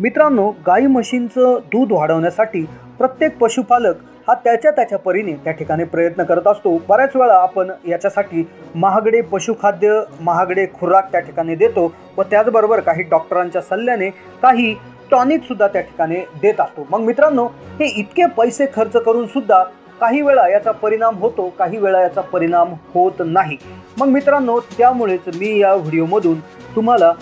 मित्रांनो गाई म्हशींचं दूध वाढवण्यासाठी प्रत्येक पशुपालक हा त्याच्या त्याच्या परीने त्या ठिकाणी प्रयत्न करत असतो. बऱ्याच वेळा आपण याच्यासाठी महागडे पशुखाद्य महागडे खुराक त्या ठिकाणी देतो व त्याचबरोबर काही डॉक्टरांच्या सल्ल्याने काही टॉनिक सुद्धा त्या ठिकाणी देत असतो. मग मित्रांनो हे इतके पैसे खर्च करून सुद्धा काही वेळा याचा परिणाम होतो काही वेळा याचा परिणाम होत नाही. मग मित्रांनो त्यामुळेच मी या व्हिडिओमधून तुम्हाला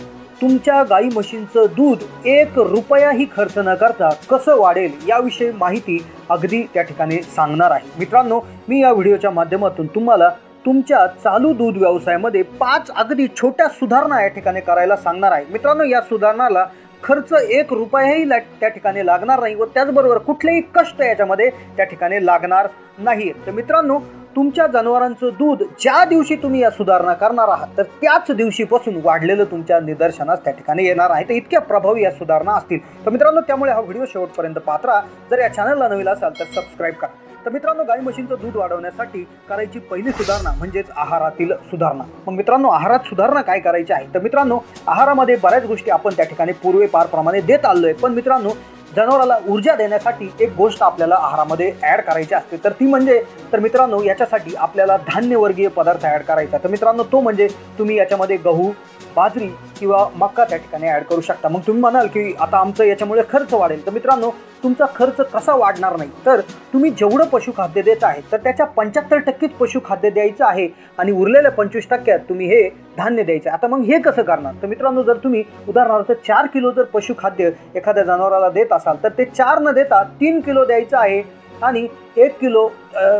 तुमच्या गाई म्हशींचं दूध एक रुपयाही खर्च न करता कसं वाढेल याविषयी माहिती अगदी त्या ठिकाणी सांगणार आहे. मित्रांनो मी या व्हिडिओच्या माध्यमातून तुम्हाला तुमच्या चालू दूध व्यवसायामध्ये पाच अगदी छोट्या सुधारणा या ठिकाणी करायला सांगणार आहे. मित्रांनो या सुधारणाला खर्च एक रुपयाही त्या ठिकाणी लागणार नाही व त्याचबरोबर कुठलेही कष्ट याच्यामध्ये त्या ठिकाणी लागणार नाही. तर मित्रांनो तुमच्या जनावरांचं दूध ज्या दिवशी तुम्ही या सुधारणा करणार आहात तर त्याच दिवशीपासून वाढलेलं तुमच्या निदर्शनास त्या ठिकाणी येणार आहे. तर इतक्या प्रभावी या सुधारणा असतील. तर मित्रांनो त्यामुळे हा व्हिडिओ शेवटपर्यंत पात्रा जर या चॅनलला नवीन असाल तर सबस्क्राईब करा. तर मित्रांनो गाई म्हशींचं दूध वाढवण्यासाठी करायची पहिली सुधारणा म्हणजेच आहारातील सुधारणा. मग मित्रांनो आहारात सुधारणा काय करायची आहे? तर मित्रांनो आहारामध्ये बऱ्याच गोष्टी आपण त्या ठिकाणी पूर्वेपारप्रमाणे देत आलो आहे पण मित्रांनो जनावराला ऊर्जा देण्यासाठी एक गोष्ट आपल्याला आहारामध्ये ॲड करायची असते. तर ती म्हणजे तर मित्रांनो याच्यासाठी आपल्याला धान्यवर्गीय पदार्थ ॲड करायचा. तर मित्रांनो तो म्हणजे तुम्ही याच्यामध्ये गहू बाजरी किंवा मक्का त्या ठिकाणी ॲड करू शकता. मग तुम्ही म्हणाल की आता आमचं याच्यामुळे खर्च वाढेल. तर मित्रांनो तुमचा खर्च कसा वाढणार नाही? तर तुम्ही जेवढं पशुखाद्य देत आहे तर त्याच्या पंच्याहत्तर टक्केच पशुखाद्य द्यायचं आहे आणि उरलेल्या पंचवीस टक्क्यात तुम्ही हे धान्य द्यायचं आहे. आता मग हे कसं करणार? तर मित्रांनो जर तुम्ही उदाहरणार्थ चार किलो जर पशुखाद्य एखाद्या जनावराला देत असाल तर ते चार न देता तीन किलो द्यायचं आहे आणि एक किलो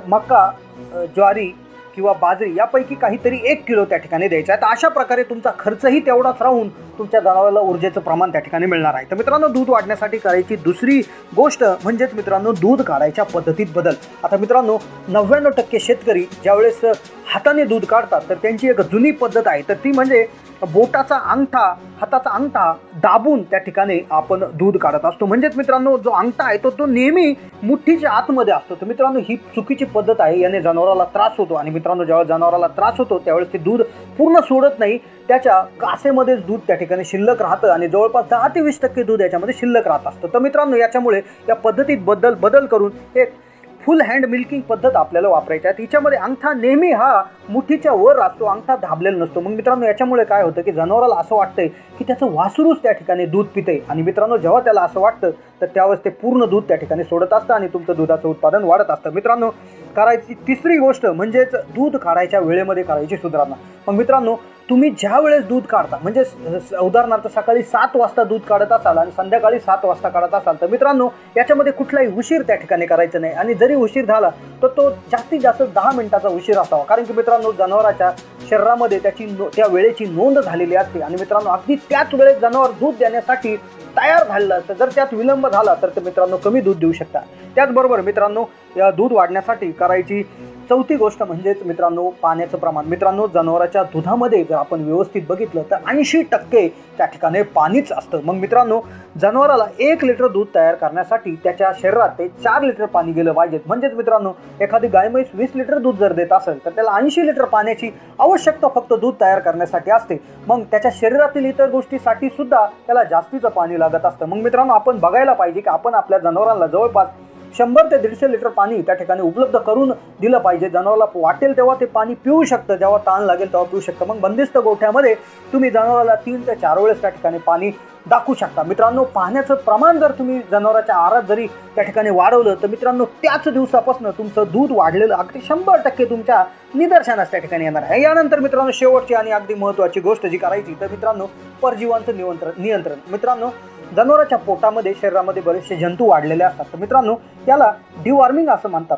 मक्का मका ज्वारी किंवा बाजरी यापैकी काहीतरी एक किलो त्या ठिकाणी द्यायचा आहे. तर अशा प्रकारे तुमचा खर्चही तेवढाच राहून तुमच्या जनावराला ऊर्जेचं प्रमाण त्या ठिकाणी मिळणार आहे. तर मित्रांनो दूध वाढण्यासाठी करायची दुसरी गोष्ट म्हणजेच मित्रांनो दूध काढायच्या पद्धतीत बदल. आता मित्रांनो नव्याण्णव टक्के शेतकरी ज्यावेळेस हाताने दूध काढतात तर त्यांची एक जुनी पद्धत आहे. तर ती म्हणजे बोटाचा अंगठा हाताचा अंगठा दाबून त्या ठिकाणी आपण दूध काढत असतो. म्हणजेच मित्रांनो जो अंगठा आहे तो तो नेहमी मुठ्ठीच्या आतमध्ये असतो. तर मित्रांनो ही चुकीची पद्धत आहे. याने जनावराला त्रास होतो आणि मित्रांनो ज्यावेळेस जनावराला त्रास होतो त्यावेळेस ते दूध पूर्ण सोडत नाही. त्याच्या कासेमध्येच दूध त्या ठिकाणी शिल्लक राहतं आणि जवळपास दहा ते वीस टक्के दूध याच्यामध्ये शिल्लक राहत असतं. तर मित्रांनो याच्यामुळे या पद्धतीत बदल बदल करून एक फुल हँड मिल्किंग पद्धत आपल्याला वापरायची आहे. तिच्यामध्ये अंगठा नेहमी हा मुठीच्या वर असतो अंगठा दाबलेला नसतो. मग मित्रांनो याच्यामुळे काय होतं की जनावराला असं वाटतंय की त्याचं वासरूच त्या ठिकाणी दूध पिते आणि मित्रांनो जेव्हा त्याला असं वाटतं तर त्यावेळेस ते पूर्ण दूध त्या ठिकाणी सोडत असतं आणि तुमचं दुधाचं उत्पादन वाढत असतं. मित्रांनो करायची तिसरी गोष्ट म्हणजेच दूध काढायच्या वेळेमध्ये करायची सुधारणा. मग मित्रांनो तुम्ही ज्या वेळेस दूध काढता म्हणजे उदाहरणार्थ सकाळी सात वाजता दूध काढत असाल आणि संध्याकाळी सात वाजता काढत असाल तर मित्रांनो याच्यामध्ये कुठलाही उशीर त्या ठिकाणी करायचा नाही. आणि जरी उशीर झाला तर तो जास्तीत जास्त दहा मिनिटाचा उशीर असावा. कारण की मित्रांनो जनावराच्या शरीरामध्ये त्याची नो त्या वेळेची नोंद झालेली असते. आणि मित्रांनो अगदी त्याच वेळेस जनावर दूध देण्यासाठी तयार झालेलं असतं. जर त्यात विलंब झाला तर ते मित्रांनो कमी दूध देऊ शकता त्याचबरोबर मित्रांनो या दूध वाढण्यासाठी करायची चौथी गोष्ट म्हणजेच मित्रांनो पाण्याचं प्रमाण. मित्रांनो जनावराच्या दुधामध्ये जर आपण व्यवस्थित बघितलं तर ऐंशी टक्के त्या ठिकाणी पाणीच असतं. मग मित्रांनो जनावराला एक लिटर दूध तयार करण्यासाठी त्याच्या शरीरात ते चार लिटर पाणी गेलं पाहिजे. म्हणजेच मित्रांनो एखादी गाय म्हैस वीस लिटर दूध जर देत असेल तर त्याला ऐंशी लिटर पाण्याची आवश्यकता फक्त दूध तयार करण्यासाठी असते. मग त्याच्या शरीरातील इतर गोष्टीसाठी सुद्धा त्याला जास्तीचं पाणी लागत असतं. मग मित्रांनो आपण बघायला पाहिजे की आपण आपल्या जनावरांना जवळपास शंभर ते दीडशे लिटर पाणी त्या ठिकाणी उपलब्ध करून दिलं पाहिजे. जनावराला वाटेल तेव्हा ते पाणी पिऊ शकतं. जेव्हा ताण लागेल तेव्हा पिऊ शकतं. मग बंदिस्त गोठ्यामध्ये तुम्ही जनावराला तीन ते चार वेळेस त्या ठिकाणी पाणी दाखवू शकता. मित्रांनो पाण्याचं प्रमाण जर तुम्ही जनावराच्या आहारात जरी त्या ठिकाणी वाढवलं तर मित्रांनो त्याच दिवसापासून तुमचं दूध वाढलेलं अगदी शंभर टक्के तुमच्या निदर्शनास त्या ठिकाणी येणार आहे. यानंतर मित्रांनो शेवटची आणि अगदी महत्त्वाची गोष्ट जी करायची तर मित्रांनो परजीवांचं नियंत्रण नियंत्रण. मित्रांनो जनावराच्या पोटामध्ये शरीरामध्ये बरेचसे जंतू वाढलेले असतात. तर मित्रांनो याला डिवॉर्मिंग असं म्हणतात.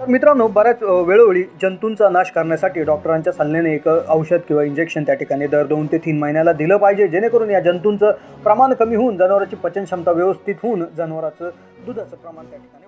तर मित्रांनो बऱ्याच वेळोवेळी जंतूंचा नाश करण्यासाठी डॉक्टरांच्या सल्ल्याने एक औषध किंवा इंजेक्शन त्या ठिकाणी दर दोन ते तीन महिन्याला दिलं पाहिजे जेणेकरून या जंतूंचं प्रमाण कमी होऊन जनावराची पचनक्षमता व्यवस्थित होऊन जनावराचं दुधाचं प्रमाण त्या ठिकाणी